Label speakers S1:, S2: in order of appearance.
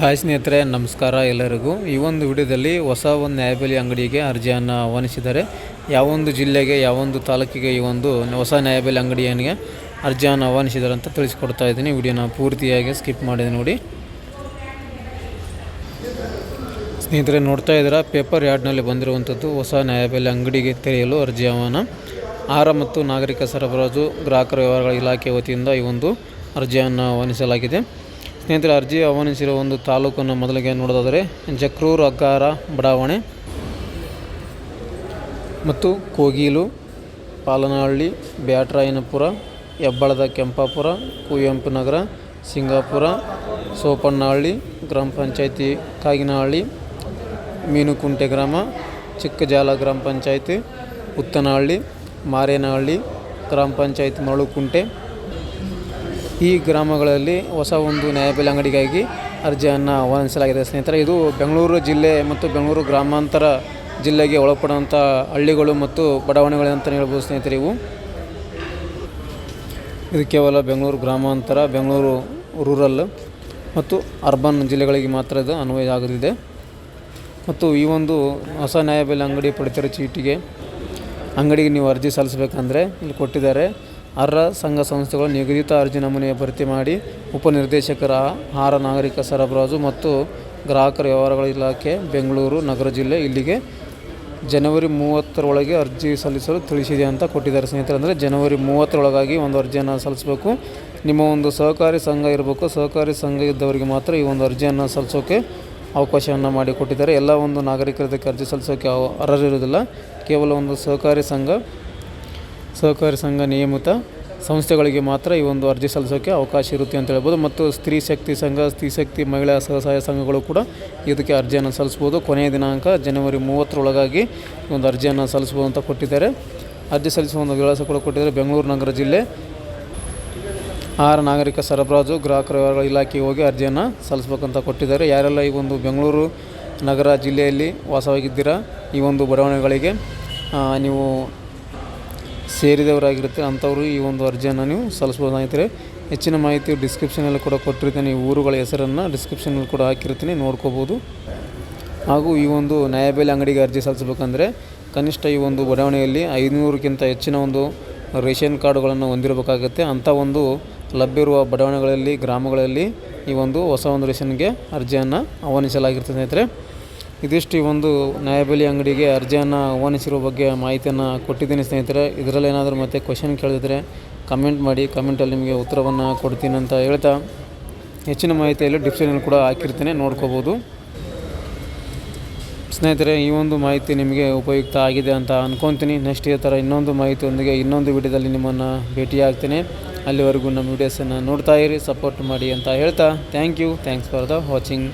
S1: Hi ಸ್ನೇಹಿತರೆ, ನಮಸ್ಕಾರ ಎಲ್ಲರಿಗೂ. ಈ ಒಂದು ವಿಡಿಯೋದಲ್ಲಿ ಹೊಸ ಒಂದು ನ್ಯಾಯಬೆಲೆ ಅಂಗಡಿಗೆ ಅರ್ಜಿಯನ್ನು ಆಹ್ವಾನಿಸಿದ್ದಾರೆ. ಯಾವೊಂದು ಜಿಲ್ಲೆಗೆ ಯಾವೊಂದು ತಾಲೂಕಿಗೆ ಈ ಒಂದು ಹೊಸ ನ್ಯಾಯಬೆಲೆ ಅಂಗಡಿಯನಿಗೆ ಅರ್ಜಿಯನ್ನು ಆಹ್ವಾನಿಸಿದ್ದಾರೆ ಅಂತ ತಿಳಿಸ್ಕೊಡ್ತಾ ಇದ್ದೀನಿ. ವಿಡಿಯೋನ ಪೂರ್ತಿಯಾಗಿ ಸ್ಕಿಪ್ ಮಾಡಿದೆ ನೋಡಿ. ಸ್ನೇಹಿತರೆ, ನೋಡ್ತಾ ಇದ್ದೀರಾ, ಪೇಪರ್ ಯಾರ್ಡ್ನಲ್ಲಿ ಬಂದಿರುವಂಥದ್ದು ಹೊಸ ನ್ಯಾಯಬೆಲೆ ಅಂಗಡಿಗೆ ತೆರೆಯಲು ಅರ್ಜಿ ಆಹ್ವಾನ. ಆಹಾರ ಮತ್ತು ನಾಗರಿಕ ಸರಬರಾಜು, ಗ್ರಾಹಕರ ವ್ಯವಹಾರಗಳ ಇಲಾಖೆ ವತಿಯಿಂದ ಈ ಒಂದು ಅರ್ಜಿಯನ್ನು ಆಹ್ವಾನಿಸಲಾಗಿದೆ. ಸ್ನೇಹಿತರೆ, ಅರ್ಜಿ ಆಹ್ವಾನಿಸಿರುವ ಒಂದು ತಾಲೂಕನ್ನು ಮೊದಲಿಗೆ ನೋಡೋದಾದರೆ ಜಕ್ರೂರು ಅಗ್ಗಾರ ಬಡಾವಣೆ ಮತ್ತು ಕೋಗಿಲು, ಪಾಲನಹಳ್ಳಿ, ಬ್ಯಾಟರಾಯನಪುರ, ಹೆಬ್ಬಳದ ಕೆಂಪಾಪುರ, ಕುವೆಂಪು ನಗರ, ಸಿಂಗಾಪುರ ಸೋಪಣ್ಣಹಳ್ಳಿ ಗ್ರಾಮ ಪಂಚಾಯತಿ ಕಾಗಿನಹಳ್ಳಿ, ಮೀನುಕುಂಟೆ ಗ್ರಾಮ, ಚಿಕ್ಕಜಾಲ ಗ್ರಾಮ ಪಂಚಾಯತಿ, ಉತ್ತನಹಳ್ಳಿ, ಮಾರೇನಹಳ್ಳಿ, ಗ್ರಾಮ ಪಂಚಾಯಿತಿ ಮರಳುಕುಂಟೆ ಈ ಗ್ರಾಮಗಳಲ್ಲಿ ಹೊಸ ಒಂದು ನ್ಯಾಯಬೆಲೆ ಅಂಗಡಿಗಾಗಿ ಅರ್ಜಿಯನ್ನು ಆಹ್ವಾನಿಸಲಾಗಿದೆ ಸ್ನೇಹಿತರೆ, ಇದು ಬೆಂಗಳೂರು ಜಿಲ್ಲೆ ಮತ್ತು ಬೆಂಗಳೂರು ಗ್ರಾಮಾಂತರ ಜಿಲ್ಲೆಗೆ ಒಳಪಡುವಂಥ ಹಳ್ಳಿಗಳು ಮತ್ತು ಬಡಾವಣೆಗಳು ಅಂತಲೇ ಹೇಳ್ಬೋದು ಸ್ನೇಹಿತರೆ ಇವು. ಇದು ಕೇವಲ ಬೆಂಗಳೂರು ಗ್ರಾಮಾಂತರ, ಬೆಂಗಳೂರು ರೂರಲ್ ಮತ್ತು ಅರ್ಬನ್ ಜಿಲ್ಲೆಗಳಿಗೆ ಮಾತ್ರ ಇದು ಅನ್ವಯ ಆಗಲಿದೆ. ಮತ್ತು ಈ ಒಂದು ಹೊಸ ನ್ಯಾಯಬೆಲೆ ಅಂಗಡಿ ಪಡಿತರ ಚೀಟಿಗೆ ಅಂಗಡಿಗೆ ನೀವು ಅರ್ಜಿ ಸಲ್ಲಿಸಬೇಕಂದ್ರೆ ಇಲ್ಲಿ ಕೊಟ್ಟಿದ್ದಾರೆ. ಅರ್ಹ ಸಂಘ ಸಂಸ್ಥೆಗಳು ನಿಗದಿತ ಅರ್ಜಿ ನಮೂನೆಯ ಭರ್ತಿ ಮಾಡಿ ಉಪನಿರ್ದೇಶಕರ ಆಹಾರ, ನಾಗರಿಕ ಸರಬರಾಜು ಮತ್ತು ಗ್ರಾಹಕರ ವ್ಯವಹಾರಗಳ ಇಲಾಖೆ ಬೆಂಗಳೂರು, ನಗರ ಜಿಲ್ಲೆ ಇಲ್ಲಿಗೆ ಜನವರಿ ಮೂವತ್ತರೊಳಗೆ ಅರ್ಜಿ ಸಲ್ಲಿಸಲು ತಿಳಿಸಿದೆ ಅಂತ ಕೊಟ್ಟಿದ್ದಾರೆ. ಸ್ನೇಹಿತರೆ, ಅಂದರೆ ಜನವರಿ ಮೂವತ್ತರೊಳಗಾಗಿ ಒಂದು ಅರ್ಜಿಯನ್ನು ಸಲ್ಲಿಸಬೇಕು. ನಿಮ್ಮ ಒಂದು ಸಹಕಾರಿ ಸಂಘ ಇರಬೇಕು. ಸಹಕಾರಿ ಸಂಘ ಇದ್ದವರಿಗೆ ಮಾತ್ರ ಈ ಒಂದು ಅರ್ಜಿಯನ್ನು ಸಲ್ಲಿಸೋಕೆ ಅವಕಾಶವನ್ನು ಮಾಡಿಕೊಟ್ಟಿದ್ದಾರೆ. ಎಲ್ಲ ಒಂದು ನಾಗರಿಕರ ಅರ್ಜಿ ಸಲ್ಲಿಸೋಕ್ಕೆ ಅವ ಅರ್ಹರಿರುವುದಿಲ್ಲ. ಕೇವಲ ಒಂದು ಸಹಕಾರಿ ಸಂಘ ಸಹಕಾರಿ ಸಂಘ ನಿಯಮಿತ ಸಂಸ್ಥೆಗಳಿಗೆ ಮಾತ್ರ ಈ ಒಂದು ಅರ್ಜಿ ಸಲ್ಲಿಸೋಕ್ಕೆ ಅವಕಾಶ ಇರುತ್ತೆ ಅಂತ ಹೇಳ್ಬೋದು. ಮತ್ತು ಸ್ತ್ರೀ ಶಕ್ತಿ ಸಂಘ, ಸ್ತ್ರೀ ಶಕ್ತಿ ಮಹಿಳಾ ಸಹಸಹಾಯ ಸಂಘಗಳು ಕೂಡ ಇದಕ್ಕೆ ಅರ್ಜಿಯನ್ನು ಸಲ್ಲಿಸ್ಬೋದು ಕೊನೆಯ ದಿನಾಂಕ ಜನವರಿ ಮೂವತ್ತರೊಳಗಾಗಿ ಒಂದು ಅರ್ಜಿಯನ್ನು ಸಲ್ಲಿಸ್ಬೋದು ಅಂತ ಕೊಟ್ಟಿದ್ದಾರೆ. ಅರ್ಜಿ ಸಲ್ಲಿಸುವ ಒಂದು ವಿಳಾಸ ಕೂಡ ಕೊಟ್ಟಿದ್ದಾರೆ. ಬೆಂಗಳೂರು ನಗರ ಜಿಲ್ಲೆ. ಆಹಾರ ನಾಗರಿಕ ಸರಬರಾಜು, ಗ್ರಾಹಕ ವ್ಯವಹಾರಗಳ ಇಲಾಖೆಗೆ ಹೋಗಿ ಅರ್ಜಿಯನ್ನು ಸಲ್ಲಿಸ್ಬೇಕಂತ ಕೊಟ್ಟಿದ್ದಾರೆ. ಯಾರೆಲ್ಲ ಈ ಒಂದು ಬೆಂಗಳೂರು ನಗರ ಜಿಲ್ಲೆಯಲ್ಲಿ ವಾಸವಾಗಿದ್ದೀರಾ, ಈ ಒಂದು ಬಡಾವಣೆಗಳಿಗೆ ನೀವು ಸೇರಿದವರಾಗಿರುತ್ತೆ ಅಂಥವರು ಈ ಒಂದು ಅರ್ಜಿಯನ್ನು ನೀವು ಸಲ್ಲಿಸ್ಬೋದಾಗಿದ್ದರೆ ಹೆಚ್ಚಿನ ಮಾಹಿತಿ ಡಿಸ್ಕ್ರಿಪ್ಷನಲ್ಲಿ ಕೂಡ ಕೊಟ್ಟಿರ್ತೀನಿ. ಈ ಊರುಗಳ ಹೆಸರನ್ನು ಡಿಸ್ಕ್ರಿಪ್ಷನಲ್ಲಿ ಕೂಡ ಹಾಕಿರ್ತೀನಿ. ನೋಡ್ಕೋಬೋದು. ಹಾಗೂ ಈ ಒಂದು ನ್ಯಾಯಬೆಲೆ ಅಂಗಡಿಗೆ ಅರ್ಜಿ ಸಲ್ಲಿಸಬೇಕಂದ್ರೆ ಕನಿಷ್ಠ ಈ ಒಂದು ಬಡಾವಣೆಯಲ್ಲಿ ಐದುನೂರಕ್ಕಿಂತ ಹೆಚ್ಚಿನ ಒಂದು ರೇಷನ್ ಕಾರ್ಡುಗಳನ್ನು ಹೊಂದಿರಬೇಕಾಗುತ್ತೆ. ಅಂಥ ಒಂದು ಲಭ್ಯವಿರುವ ಬಡಾವಣೆಗಳಲ್ಲಿ, ಗ್ರಾಮಗಳಲ್ಲಿ ಈ ಒಂದು ಹೊಸ ಒಂದು ರೇಷನ್ಗೆ ಅರ್ಜಿಯನ್ನು ಆಹ್ವಾನಿಸಲಾಗಿರ್ತದೆ ಸ್ನೇಹಿತರೆ. ಇದಿಷ್ಟು ಈ ಒಂದು ನ್ಯಾಯಬೆಲೆ ಅಂಗಡಿಗೆ ಅರ್ಜಿಯನ್ನು ಆಹ್ವಾನಿಸಿರೋ ಬಗ್ಗೆ ಮಾಹಿತಿಯನ್ನು ಕೊಟ್ಟಿದ್ದೀನಿ ಸ್ನೇಹಿತರೆ. ಇದರಲ್ಲಿ ಏನಾದರೂ ಮತ್ತೆ ಕ್ವಶನ್ ಕೇಳಿದರೆ ಕಮೆಂಟ್ ಮಾಡಿ ಕಮೆಂಟಲ್ಲಿ ನಿಮಗೆ ಉತ್ತರವನ್ನು ಕೊಡ್ತೀನಿ ಅಂತ ಹೇಳ್ತಾ ಹೆಚ್ಚಿನ ಮಾಹಿತಿಯಲ್ಲಿ ಡಿಸ್ಕ್ರಿಪ್ಷನಲ್ಲಿ ಕೂಡ ಹಾಕಿರ್ತೀನಿ, ನೋಡ್ಕೋಬೋದು. ಸ್ನೇಹಿತರೆ, ಈ ಒಂದು ಮಾಹಿತಿ ನಿಮಗೆ ಉಪಯುಕ್ತ ಆಗಿದೆ ಅಂತ ಅಂದ್ಕೊತೀನಿ ನೆಕ್ಸ್ಟ್ ಈ ಥರ ಇನ್ನೊಂದು ಮಾಹಿತಿಯೊಂದಿಗೆ ಇನ್ನೊಂದು ವಿಡಿಯೋದಲ್ಲಿ ನಿಮ್ಮನ್ನು ಭೇಟಿಯಾಗ್ತೀನಿ. ಅಲ್ಲಿವರೆಗೂ ನಮ್ಮ ವಿಡಿಯೋಸನ್ನು ನೋಡ್ತಾ ಇರಿ ಸಪೋರ್ಟ್ ಮಾಡಿ ಅಂತ ಹೇಳ್ತಾ thank you thanks for the watching